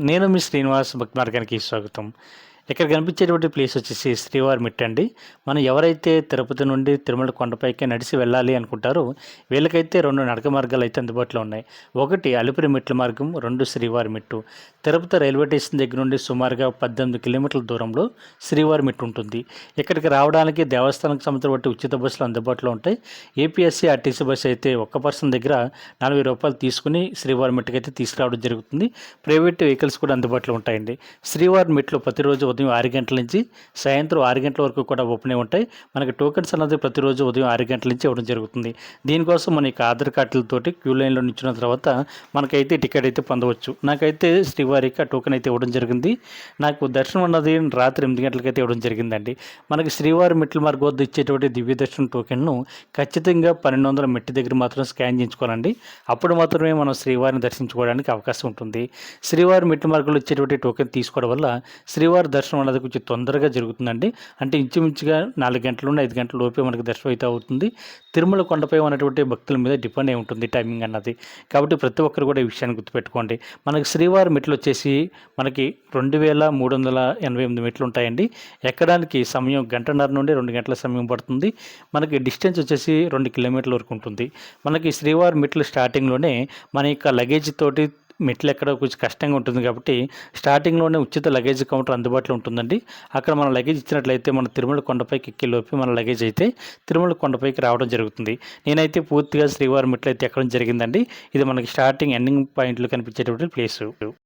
నేను మీ శ్రీనివాస్ భక్తి మార్గానికి స్వాగతం. ఇక్కడ కనిపించేటువంటి ప్లేస్ వచ్చేసి శ్రీవారి మిట్ అండి. మనం ఎవరైతే తిరుపతి నుండి తిరుమల కొండపైకి నడిచి వెళ్ళాలి అనుకుంటారో వీళ్ళకైతే రెండు నడక మార్గాలు అయితే అందుబాటులో ఉన్నాయి. ఒకటి అలిపిరి మెట్ల మార్గం రెండు శ్రీవారి మిట్టు. తిరుపతి రైల్వే స్టేషన్ దగ్గర నుండి సుమారుగా పద్దెనిమిది కిలోమీటర్ల దూరంలో శ్రీవారి మిట్టు ఉంటుంది. ఇక్కడికి రావడానికి దేవస్థానానికి సంబంధించిన బట్టి ఉచిత బస్సులు అందుబాటులో ఉంటాయి. ఏపీఎస్సీ ఆర్టీసీ బస్సు అయితే ఒక్క పర్సన్ దగ్గర నలభై రూపాయలు తీసుకుని శ్రీవారి మెట్టుకు అయితే తీసుకురావడం జరుగుతుంది. ప్రైవేట్ వెహికల్స్ కూడా అందుబాటులో ఉంటాయండి. శ్రీవారి మెట్లు ప్రతిరోజు ఉదయం ఆరు గంటల నుంచి సాయంత్రం ఆరు గంటల వరకు కూడా ఓపెన్ అయి ఉంటాయి. మనకి టోకెన్స్ అన్నది ప్రతిరోజు ఉదయం ఆరు గంటల నుంచి ఇవ్వడం జరుగుతుంది. దీనికోసం మన యొక్క ఆధార్ కార్డులతోటి క్యూ లైన్లో నిల్చున్న తర్వాత మనకైతే టికెట్ అయితే పొందవచ్చు. నాకైతే శ్రీవారికి ఆ టోకెన్ అయితే ఇవ్వడం జరిగింది. నాకు దర్శనం అన్నది రాత్రి ఎనిమిది గంటలకైతే ఇవ్వడం జరిగిందండి. మనకి శ్రీవారి మెట్ల మార్గ వద్ద ఇచ్చేటువంటి దివ్య దర్శనం టోకెన్ను ఖచ్చితంగా పన్నెండు వందల మెట్టి దగ్గర మాత్రం స్కాన్ చేయించుకోవాలండి. అప్పుడు మాత్రమే మనం శ్రీవారిని దర్శించుకోవడానికి అవకాశం ఉంటుంది. శ్రీవారి మెట్ల మార్గంలో ఇచ్చేటువంటి టోకెన్ తీసుకోవడం వల్ల శ్రీవారి దర్శనం దర్శనం అనేది కొంచెం తొందరగా జరుగుతుందండి. అంటే ఇంచుమించుగా నాలుగు గంటల నుండి ఐదు గంటల లోపే మనకి దర్శనం అయితే అవుతుంది. తిరుమల కొండపై ఉన్నటువంటి భక్తుల మీద డిపెండ్ అయి ఉంటుంది టైమింగ్ అన్నది. కాబట్టి ప్రతి ఒక్కరు కూడా ఈ విషయాన్ని గుర్తుపెట్టుకోండి. మనకి శ్రీవారి మెట్లు వచ్చేసి మనకి రెండు వేల మూడు వందల ఎనభై ఎనిమిది మెట్లు ఉంటాయండి. ఎక్కడానికి సమయం గంటన్నర నుండి రెండు గంటల సమయం పడుతుంది. మనకి డిస్టెన్స్ వచ్చేసి రెండు కిలోమీటర్ల వరకు ఉంటుంది. మనకి శ్రీవారి మెట్లు స్టార్టింగ్లోనే మన యొక్క లగేజ్ తోటి మెట్లు ఎక్కడ కొంచెం కష్టంగా ఉంటుంది కాబట్టి స్టార్టింగ్లోనే ఉచిత లగేజ్ కౌంటర్ అందుబాటులో ఉంటుందండి. అక్కడ మనం లగేజ్ ఇచ్చినట్లయితే మన తిరుమల కొండపైకి ఎక్కే మన లగేజ్ అయితే తిరుమల కొండపైకి రావడం జరుగుతుంది. నేనైతే పూర్తిగా శ్రీవారి మెట్లు అయితే ఎక్కడం జరిగిందండి. ఇది మనకి స్టార్టింగ్ ఎండింగ్ పాయింట్లు కనిపించేటువంటి ప్లేసు.